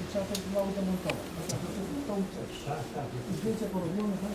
i trzeba to mało demontować. To, to, to. Tak, porobione, tak?